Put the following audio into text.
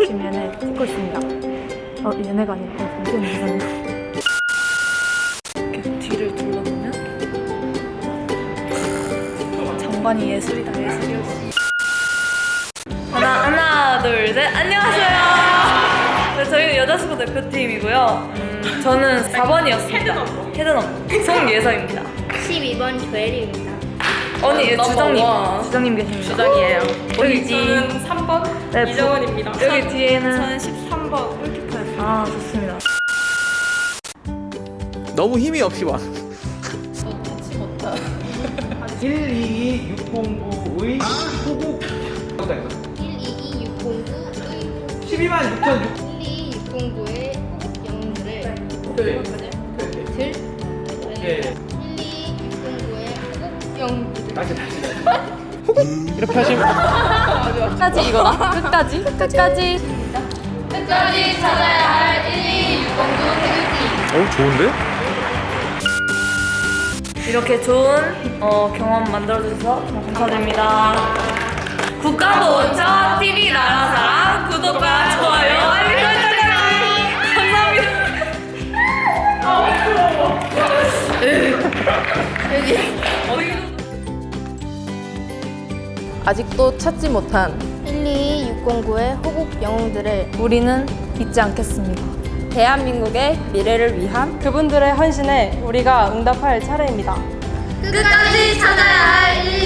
얘네 찍고 있습니다. 어, 얘네가 아니라 어, 무슨 이상해요. 이렇게 뒤를 둘러보면 장관이 예술이다 예술이야. 하나 하나 둘 셋 안녕하세요. 네, 저희는 여자수구 대표팀이고요. 음, 저는 4번이었습니다. 헤드넘버 송예서입니다. 12번 조혜리입니다. 언니 예, 넘버 주장님 원. 주장님 계십니다. 주장이에요. 여기 저는 3번 네, 이정원입니다. 여기 뒤에는 저는 13번 골키퍼였어요. 아 좋습니다. 너무 힘이 없이 와. 122-609의 호국 122-609의 12만 6천 12609의 호국 영웅들을 네. 들 예. 12609의 호국 영웅들을 다시 다시 이렇게 하시면 끝까지 이거다. 끝까지 끝까지. 끝까지 찾아야 할 12609 태극기 어 좋은데? 이렇게 좋은 어, 경험 만들어주셔서 정말 감사드립니다. 국가도 온천 TV 나라사랑 구독과 좋아요 알림 설정까지 감사합니다. 아 직도 찾지 못한 12609의 호국 영웅들을 우리는 잊지 않겠습니다. 대한민국의 미래를 위한 그분들의 헌신에 우리가 응답할 차례입니다. 끝까지 찾아야